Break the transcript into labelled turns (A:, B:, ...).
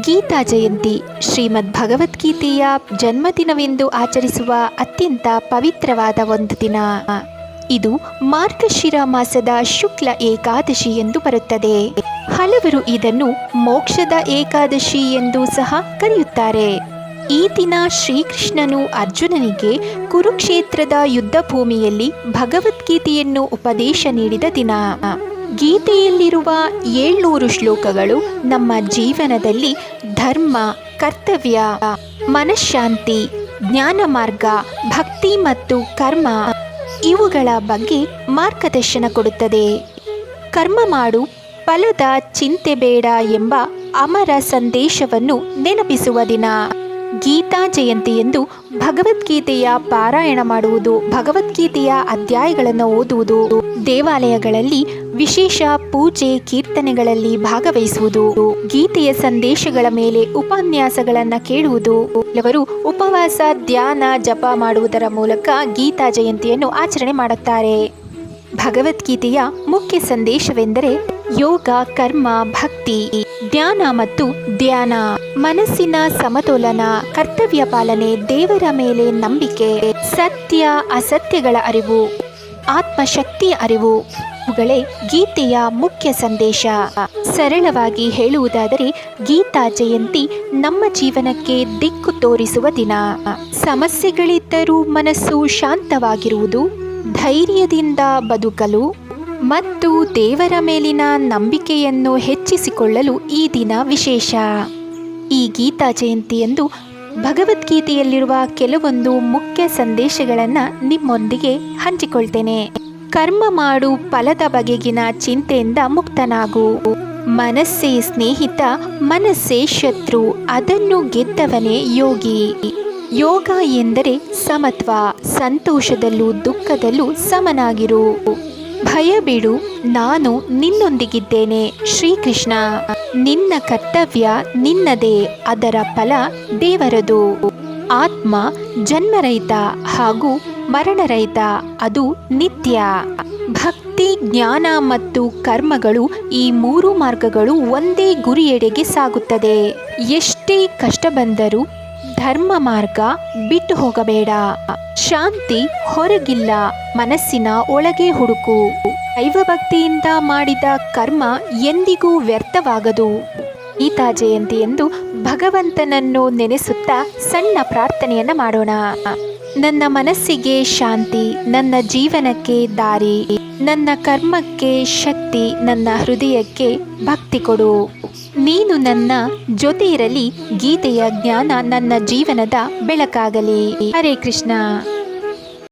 A: ಗೀತಾ ಜಯಂತಿ ಶ್ರೀಮದ್ ಭಗವದ್ಗೀತೆಯ ಜನ್ಮದಿನವೆಂದು ಆಚರಿಸುವ ಅತ್ಯಂತ ಪವಿತ್ರವಾದ ಒಂದು ದಿನ. ಇದು ಮಾರ್ಗಶಿರ ಮಾಸದ ಶುಕ್ಲ ಏಕಾದಶಿ ಎಂದು ಬರುತ್ತದೆ. ಹಲವರು ಇದನ್ನು ಮೋಕ್ಷದ ಏಕಾದಶಿ ಎಂದು ಸಹ ಕರೆಯುತ್ತಾರೆ. ಈ ದಿನ ಶ್ರೀಕೃಷ್ಣನು ಅರ್ಜುನನಿಗೆ ಕುರುಕ್ಷೇತ್ರದ ಯುದ್ಧ ಭೂಮಿಯಲ್ಲಿ ಭಗವದ್ಗೀತೆಯನ್ನು ಉಪದೇಶ ನೀಡಿದ ದಿನ. ಗೀತೆಯಲ್ಲಿರುವ ಏಳ್ನೂರು ಶ್ಲೋಕಗಳು ನಮ್ಮ ಜೀವನದಲ್ಲಿ ಧರ್ಮ, ಕರ್ತವ್ಯ, ಮನಃಶಾಂತಿ, ಜ್ಞಾನ ಮಾರ್ಗ, ಭಕ್ತಿ ಮತ್ತು ಕರ್ಮ ಇವುಗಳ ಬಗ್ಗೆ ಮಾರ್ಗದರ್ಶನ ಕೊಡುತ್ತದೆ. ಕರ್ಮ ಮಾಡು, ಫಲದ ಚಿಂತೆ ಬೇಡ ಎಂಬ ಅಮರ ಸಂದೇಶವನ್ನು ನೆನಪಿಸುವ ದಿನ. ಗೀತಾ ಜಯಂತಿಯಂದು ಭಗವದ್ಗೀತೆಯ ಪಾರಾಯಣ ಮಾಡುವುದು, ಭಗವದ್ಗೀತೆಯ ಅಧ್ಯಾಯಗಳನ್ನು ಓದುವುದು, ದೇವಾಲಯಗಳಲ್ಲಿ ವಿಶೇಷ ಪೂಜೆ ಕೀರ್ತನೆಗಳಲ್ಲಿ ಭಾಗವಹಿಸುವುದು, ಗೀತೆಯ ಸಂದೇಶಗಳ ಮೇಲೆ ಉಪನ್ಯಾಸಗಳನ್ನು ಕೇಳುವುದು. ಕೆಲವರು ಉಪವಾಸ, ಧ್ಯಾನ, ಜಪ ಮಾಡುವುದರ ಮೂಲಕ ಗೀತಾ ಜಯಂತಿಯನ್ನು ಆಚರಣೆ ಮಾಡುತ್ತಾರೆ. ಭಗವದ್ಗೀತೆಯ ಮುಖ್ಯ ಸಂದೇಶವೆಂದರೆ ಯೋಗ, ಕರ್ಮ, ಭಕ್ತಿ, ಧ್ಯಾನ ಮತ್ತು ಧ್ಯಾನ. ಮನಸ್ಸಿನ ಸಮತೋಲನ, ಕರ್ತವ್ಯ ಪಾಲನೆ, ದೇವರ ಮೇಲೆ ನಂಬಿಕೆ, ಸತ್ಯ, ಅಸತ್ಯಗಳ ಅರಿವು, ಆತ್ಮಶಕ್ತಿಯ ಅರಿವು. ಇವುಗಳೇ ಗೀತೆಯ ಮುಖ್ಯ ಸಂದೇಶ. ಸರಳವಾಗಿ ಹೇಳುವುದಾದರೆ, ಗೀತಾ ಜಯಂತಿ ನಮ್ಮ ಜೀವನಕ್ಕೆ ದಿಕ್ಕು ತೋರಿಸುವ ದಿನ. ಸಮಸ್ಯೆಗಳಿದ್ದರೂ ಮನಸ್ಸು ಶಾಂತವಾಗಿರುವುದು, ಧೈರ್ಯದಿಂದ ಬದುಕಲು ಮತ್ತು ದೇವರ ಮೇಲಿನ ನಂಬಿಕೆಯನ್ನು ಹೆಚ್ಚಿಸಿಕೊಳ್ಳಲು ಈ ದಿನ ವಿಶೇಷ. ಈ ಗೀತಾ ಜಯಂತಿಯಂದು ಭಗವದ್ಗೀತೆಯಲ್ಲಿರುವ ಕೆಲವೊಂದು ಮುಖ್ಯ ಸಂದೇಶಗಳನ್ನು ನಿಮ್ಮೊಂದಿಗೆ ಹಂಚಿಕೊಳ್ತೇನೆ. ಕರ್ಮ ಮಾಡು ಫಲದ ಬಗೆಗಿನ ಚಿಂತೆಯಿಂದ ಮುಕ್ತನಾಗು. ಮನಸ್ಸೇ ಸ್ನೇಹಿತ, ಮನಸ್ಸೇ ಶತ್ರು, ಅದನ್ನು ಗೆದ್ದವನೇ ಯೋಗಿ. ಯೋಗ ಎಂದರೆ ಸಮತ್ವ, ಸಂತೋಷದಲ್ಲೂ ದುಃಖದಲ್ಲೂ ಸಮನಾಗಿರು. ಭಯ ಬಿಡು, ನಾನು ನಿನ್ನೊಂದಿಗಿದ್ದೇನೆ, ಶ್ರೀಕೃಷ್ಣ. ನಿನ್ನ ಕರ್ತವ್ಯ ನಿನ್ನದೇ, ಅದರ ಫಲ ದೇವರದು. ಆತ್ಮ ಜನ್ಮರಹಿತ ಹಾಗೂ ಮರಣರಹಿತ, ಅದು ನಿತ್ಯ. ಭಕ್ತಿ, ಜ್ಞಾನ ಮತ್ತು ಕರ್ಮಗಳು ಈ ಮೂರು ಮಾರ್ಗಗಳು ಒಂದೇ ಗುರಿಯೆಡೆಗೆ ಸಾಗುತ್ತದೆ. ಎಷ್ಟೇ ಕಷ್ಟ ಬಂದರೂ ಧರ್ಮ ಮಾರ್ಗ ಬಿಟ್ಟು ಹೋಗಬೇಡ. ಶಾಂತಿ ಹೊರಗಿಲ್ಲ. ಮನಸ್ಸಿನ ಒಳಗೆ ಹುಡುಕು. ದೈವಭಕ್ತಿಯಿಂದ ಮಾಡಿದ ಕರ್ಮ ಎಂದಿಗೂ ವ್ಯರ್ಥವಾಗದು. ಗೀತಾ ಜಯಂತಿ ಎಂದು ಭಗವಂತನನ್ನು ನೆನೆಸುತ್ತಾ ಸಣ್ಣ ಪ್ರಾರ್ಥನೆಯನ್ನ ಮಾಡೋಣ. ನನ್ನ ಮನಸ್ಸಿಗೆ ಶಾಂತಿ, ನನ್ನ ಜೀವನಕ್ಕೆ ದಾರಿ, ನನ್ನ ಕರ್ಮಕ್ಕೆ ಶಕ್ತಿ, ನನ್ನ ಹೃದಯಕ್ಕೆ ಭಕ್ತಿ ಕೊಡು. ನೀನು ನನ್ನ ಜೊತೆ ಇರಲಿ ಗೀತೆಯ ಜ್ಞಾನ ನನ್ನ ಜೀವನದ ಬೆಳಕಾಗಲಿ. ಹರೇ ಕೃಷ್ಣ.